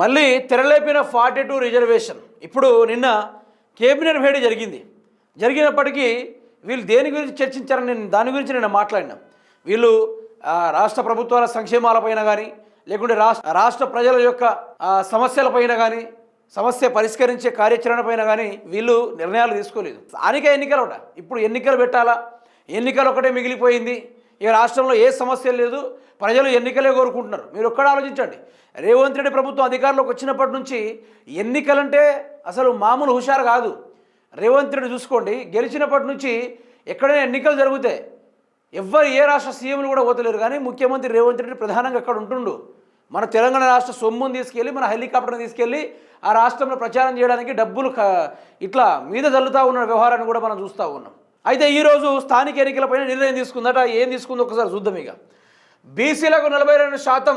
మళ్ళీ తెరలేపిన forty two reservation. ఇప్పుడు నిన్న కేబినెట్ భేటీ జరిగింది. జరిగినప్పటికీ వీళ్ళు దేని గురించి చర్చించారని నేను దాని గురించి నేను మాట్లాడినా. వీళ్ళు రాష్ట్ర ప్రభుత్వాల సంక్షేమాలపైన కానీ లేకుంటే రాష్ట్ర రాష్ట్ర ప్రజల యొక్క సమస్యలపైన కానీ సమస్య పరిష్కరించే కార్యాచరణ పైన కానీ వీళ్ళు నిర్ణయాలు తీసుకోలేదు. స్థానిక ఎన్నికలు ఒకట ఇప్పుడు ఎన్నికలు పెట్టాలా? ఎన్నికలు ఒకటే మిగిలిపోయింది. ఇక రాష్ట్రంలో ఏ సమస్య లేదు ప్రజలు ఎన్నికలే కోరుకుంటున్నారు. మీరు ఒక్కడ ఆలోచించండి. రేవంత్ రెడ్డి ప్రభుత్వం అధికారంలోకి వచ్చినప్పటి నుంచి ఎన్నికలంటే అసలు మామూలు హుషారు కాదు. రేవంత్ రెడ్డి చూసుకోండి గెలిచినప్పటి నుంచి ఎక్కడైనా ఎన్నికలు జరుగుతాయి ఎవ్వరు ఏ రాష్ట్ర సీఎంలు కూడా పోతలేరు. కానీ ముఖ్యమంత్రి రేవంత్ రెడ్డి ప్రధానంగా అక్కడ ఉంటుండు. మన తెలంగాణ రాష్ట్ర సొమ్మును తీసుకెళ్ళి మన హెలికాప్టర్ని తీసుకెళ్ళి ఆ రాష్ట్రంలో ప్రచారం చేయడానికి డబ్బులు ఇట్లా మీద జల్లుతూ ఉన్న వ్యవహారాన్ని కూడా మనం చూస్తూ ఉన్నాం. అయితే ఈరోజు స్థానిక ఎన్నికలపైన నిర్ణయం తీసుకుందట. ఏం తీసుకుందో ఒకసారి చూద్దాం ఇక. బీసీలకు నలభై రెండు శాతం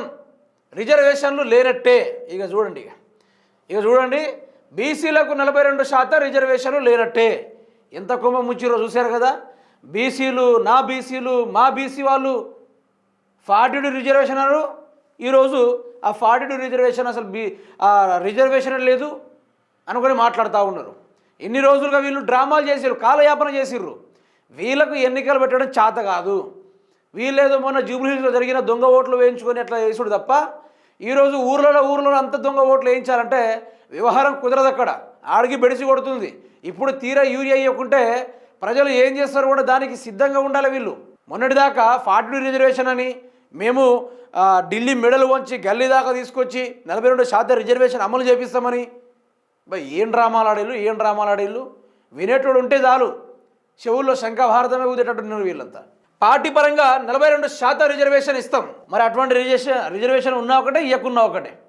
రిజర్వేషన్లు లేనట్టే. ఇక చూడండి ఇక. ఇక చూడండి. బీసీలకు నలభై రెండు శాతం రిజర్వేషన్లు లేనట్టే. ఎంత కుంభం ముచ్చిరో చూశారు కదా. బీసీలు నా బీసీలు మా బీసీ వాళ్ళు ఫార్టీ టూ రిజర్వేషన్ అన్నారు. ఈరోజు ఆ ఫార్టీ టూ రిజర్వేషన్ అసలు బీ ఆ రిజర్వేషన్ లేదు అనుకొని మాట్లాడుతూ ఉన్నారు. ఎన్ని రోజులుగా వీళ్ళు డ్రామాలు చేసారు కాలయాపన చేసిర్రు. వీళ్ళకు ఎన్నికలు పెట్టడం చేత కాదు. వీళ్ళేదో మొన్న జూబ్లీహిల్స్లో జరిగిన దొంగ ఓట్లు వేయించుకొని అట్లా చేసుడు తప్ప ఈరోజు ఊర్లలో ఊర్లలో అంత దొంగ ఓట్లు వేయించాలంటే వ్యవహారం కుదరదు అక్కడ. ఆడికి బెడిసి కొడుతుంది. ఇప్పుడు తీరా యూరియా ఇవ్వకుంటే ప్రజలు ఏం చేస్తారు కూడా దానికి సిద్ధంగా ఉండాలి వీళ్ళు. మొన్నటిదాకా ఫార్టీ రిజర్వేషన్ అని మేము ఢిల్లీ మెడలు వంచి గల్లీ దాకా తీసుకొచ్చి నలభై రెండు శాతం రిజర్వేషన్ అమలు చేపిస్తామని బై ఏం డ్రామాలు ఆడేళ్ళు ఏం డ్రామాలు ఆడేళ్ళు? వినేటోడు ఉంటే చాలు. చెవుల్లో శంఖభారతమే ఊదేటట్టున్నారు వీళ్ళంతా. పార్టీ పరంగా నలభై రెండు శాతం రిజర్వేషన్ ఇస్తాం. మరి అటువంటి రిజర్వేషన్ రిజర్వేషన్ ఉన్నా ఒకటే ఇవ్వకున్నా ఒకటే.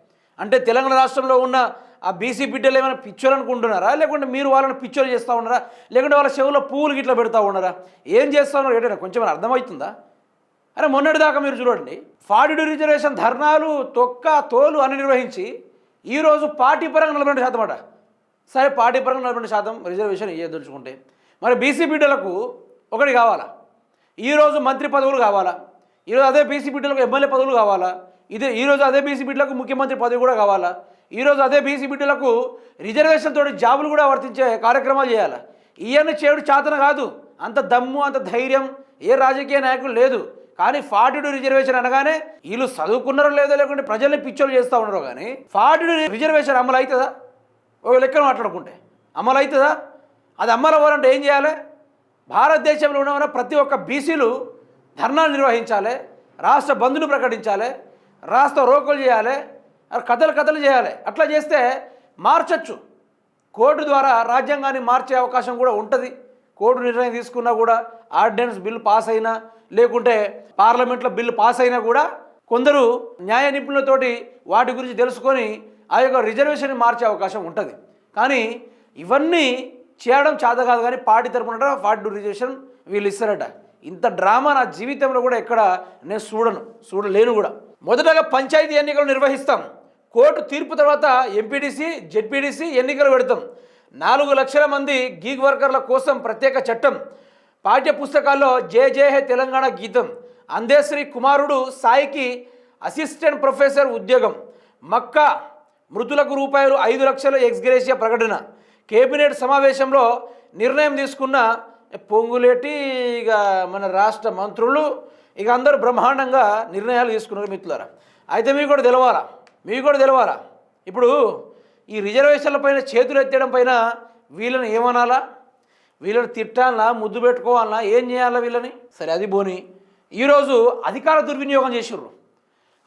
అంటే తెలంగాణ రాష్ట్రంలో ఉన్న ఆ బీసీ బిడ్డలు ఏమైనా పిచ్చోలు అనుకుంటున్నారా? లేకుంటే మీరు వాళ్ళని పిచ్చోలు చేస్తూ ఉన్నారా? లేకుంటే వాళ్ళ చెవుల్లో పువ్వులు గిట్లా పెడతా ఉన్నారా? ఏం చేస్తా ఉన్నారు? ఏంటంటే కొంచెం అర్థమవుతుందా? అరే మొన్నటిదాకా మీరు చూడండి. ఫార్టీ రిజర్వేషన్ ధర్నాలు తొక్క తోలు అని నిర్వహించి ఈరోజు పార్టీ పరంగా నలభై రెండు శాతం అట. సరే పార్టీ పరంగా నలభై రెండు శాతం రిజర్వేషన్ ఇవ్వదలుచుకుంటే మరి బీసీ బిడ్డలకు ఒకటి కావాలా? ఈరోజు మంత్రి పదవులు కావాలా? ఈరోజు అదే బీసీ బిడ్డలకు ఎమ్మెల్యే పదవులు కావాలా? ఇదే ఈరోజు అదే బీసీ బిడ్డలకు ముఖ్యమంత్రి పదవి కూడా కావాలా? ఈరోజు అదే బీసీ బిడ్డలకు రిజర్వేషన్ తోటి జాబులు కూడా వర్తించే కార్యక్రమాలు చేయాలి? ఇవన్నీ చేయడం చాతన కాదు. అంత దమ్ము అంత ధైర్యం ఏ రాజకీయ నాయకులు లేదు. కానీ ఫార్టీ టూ రిజర్వేషన్ అనగానే వీళ్ళు చదువుకున్నారో లేదో లేకుంటే ప్రజల్ని పిచ్చోలు చేస్తూ ఉన్నారో కానీ ఫార్టీ టూ రిజర్వేషన్ అమలు అవుతుందా ఒక లెక్కన మాట్లాడుకుంటే. అమలు అవుతుందా అది అమలు అవ్వాలంటే ఏం చేయాలి? భారతదేశంలో ఉన్న ప్రతి ఒక్క బీసీలు ధర్నాలు నిర్వహించాలి రాష్ట్ర బంధులు ప్రకటించాలి రాష్ట్ర రోకోలు చేయాలి కథలు కథలు చేయాలి. అట్లా చేస్తే మార్చచ్చు. కోర్టు ద్వారా రాజ్యాంగాన్ని మార్చే అవకాశం కూడా ఉంటుంది. కోర్టు నిర్ణయం తీసుకున్నా కూడా ఆర్డినెన్స్ బిల్లు పాస్ అయినా లేకుంటే పార్లమెంట్లో బిల్లు పాస్ అయినా కూడా కొందరు న్యాయ నిపుణులతోటి వాటి గురించి తెలుసుకొని ఆ యొక్క రిజర్వేషన్ మార్చే అవకాశం ఉంటుంది. కానీ ఇవన్నీ చేయడం చేత కాదు కానీ పార్టీ తరపున పార్టీ టూ రిజర్వేషన్ వీళ్ళు ఇస్తారట. ఇంత డ్రామా నా జీవితంలో కూడా ఎక్కడ నేను చూడను చూడలేను కూడా. మొదటగా పంచాయతీ ఎన్నికలు నిర్వహిస్తాం. కోర్టు తీర్పు తర్వాత ఎంపీడీసీ జెడ్పీడీసీ ఎన్నికలు పెడతాం. నాలుగు లక్షల మంది గీగ్ వర్కర్ల కోసం ప్రత్యేక చట్టం. పాఠ్య పుస్తకాల్లో జే జే హే తెలంగాణ గీతం. అందేశ్రీ కుమారుడు సాయికి అసిస్టెంట్ ప్రొఫెసర్ ఉద్యోగం. మక్కా మృతులకు రూపాయలు ఐదు లక్షల ఎక్స్గ్రేషియా ప్రకటన. కేబినెట్ సమావేశంలో నిర్ణయం తీసుకున్న పొంగులేటి ఇక మన రాష్ట్ర మంత్రులు. ఇక అందరూ బ్రహ్మాండంగా నిర్ణయాలు తీసుకున్నారు మిత్రులారా. అయితే మీకు కూడా తెలవాలా? మీకు కూడా తెలవాలా? ఇప్పుడు ఈ రిజర్వేషన్ల పైన చేతులు ఎత్తడం పైన వీళ్ళని ఏమనాలా? వీళ్ళని తిట్టాలా? ముద్దు పెట్టుకోవాలా? ఏం చేయాలా వీళ్ళని? సరే అది పోని ఈరోజు అధికార దుర్వినియోగం చేసిర్రు.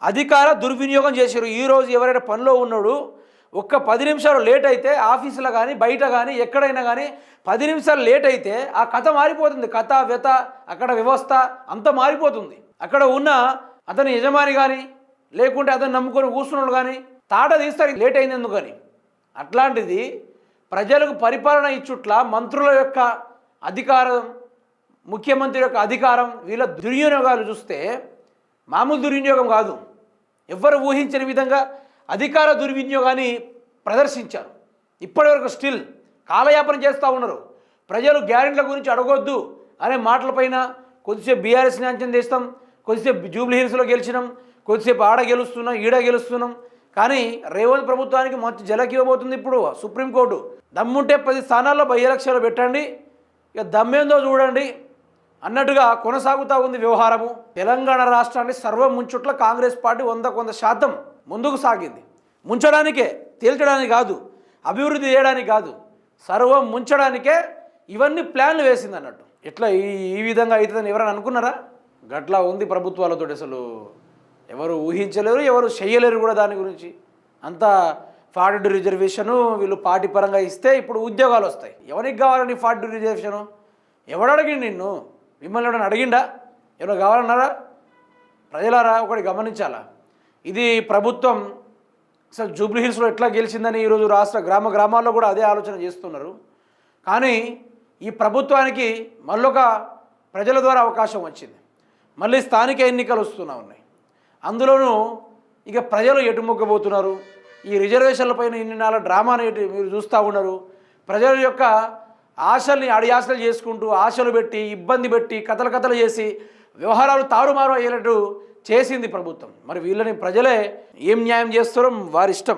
అధికార దుర్వినియోగం చేసిర్రు. ఈరోజు ఎవరైనా పనిలో ఉన్నాడు ఒక్క పది నిమిషాలు లేట్ అయితే ఆఫీసులో కానీ బయట కానీ ఎక్కడైనా కానీ పది నిమిషాలు లేట్ అయితే ఆ కథ మారిపోతుంది. కథ వ్యత అక్కడ వ్యవస్థ అంతా మారిపోతుంది. అక్కడ ఉన్న అతని యజమాని కానీ లేకుంటే అతను నమ్ముకొని కూర్చున్నాడు కానీ తాట తీస్తారు. లేట్ అయింది ఎందుకని? అట్లాంటిది ప్రజలకు పరిపాలన ఇచ్చుట్ల మంత్రుల యొక్క అధికారం ముఖ్యమంత్రి యొక్క అధికారం వీళ్ళ దుర్వినియోగాలు చూస్తే మామూలు దుర్వినియోగం కాదు. ఎవ్వరు ఊహించని విధంగా అధికార దుర్వినియోగాన్ని ప్రదర్శించారు. ఇప్పటివరకు స్టిల్ కాలయాపన చేస్తూ ఉన్నారు. ప్రజలు గ్యారెంట్ల గురించి అడగొద్దు అనే మాటలపైన కొద్దిసేపు బీఆర్ఎస్ని అంచనా చేస్తాం కొద్దిసేపు జూబ్లీ హిల్స్లో గెలిచినాం కొద్దిసేపు ఆడ గెలుస్తున్నాం ఈడ గెలుస్తున్నాం కానీ రేవంత్ ప్రభుత్వానికి మంచి జలకి ఇవ్వబోతుంది ఇప్పుడు సుప్రీంకోర్టు. దమ్ముంటే పది స్థానాల్లో బై ఎలక్షన్లు పెట్టండి. ఇక దమ్మేందో చూడండి. అన్నట్టుగా కొనసాగుతూ ఉంది వ్యవహారము. తెలంగాణ రాష్ట్రాన్ని సర్వం ముంచుట్ల కాంగ్రెస్ పార్టీ వంద కొంత శాతం ముందుకు సాగింది. ముంచడానికే తేల్చడానికి కాదు అభివృద్ధి చేయడానికి కాదు సర్వం ముంచడానికే ఇవన్నీ ప్లాన్లు వేసింది అన్నట్టు ఎట్లా ఈ ఈ విధంగా అవుతుందని ఎవరైనా అనుకున్నారా? గట్లా ఉంది ప్రభుత్వాలతో అసలు. ఎవరు ఊహించలేరు ఎవరు చేయలేరు కూడా దాని గురించి. అంతా ఫార్డ్ రిజర్వేషను వీళ్ళు పార్టీ పరంగా ఇస్తే ఇప్పుడు ఉద్యోగాలు వస్తాయి. ఎవరికి కావాలని ఫార్డ్ రిజర్వేషను? ఎవడు అడిగిండు నిన్ను? మిమ్మల్ని ఎవడని అడిగిండా? ఎవరైనా కావాలన్నారా? ప్రజలారా ఒకటి గమనించాలా? ఇది ప్రభుత్వం అసలు జూబ్లీహిల్స్లో ఎట్లా గెలిచిందని ఈరోజు రాష్ట్ర గ్రామ గ్రామాల్లో కూడా అదే ఆలోచన చేస్తున్నారు. కానీ ఈ ప్రభుత్వానికి మళ్ళొక ప్రజల ద్వారా అవకాశం వచ్చింది. మళ్ళీ స్థానిక ఎన్నికలు వస్తూనే ఉన్నాయి. అందులోనూ ఇక ప్రజలు ఎటుముక్కబోతున్నారు ఈ ఈ రిజర్వేషన్లపైన ఇన్ని నాలుగు డ్రామా ఎటు మీరు చూస్తూ ఉన్నారు. ప్రజల యొక్క ఆశల్ని అడియాసలు చేసుకుంటూ ఆశలు పెట్టి ఇబ్బంది పెట్టి కథలు కథలు చేసి వ్యవహారాలు తారుమారు అయ్యేటట్టు చేసింది ప్రభుత్వం. మరి వీళ్ళని ప్రజలే ఏం న్యాయం చేస్తారో వారి ఇష్టం.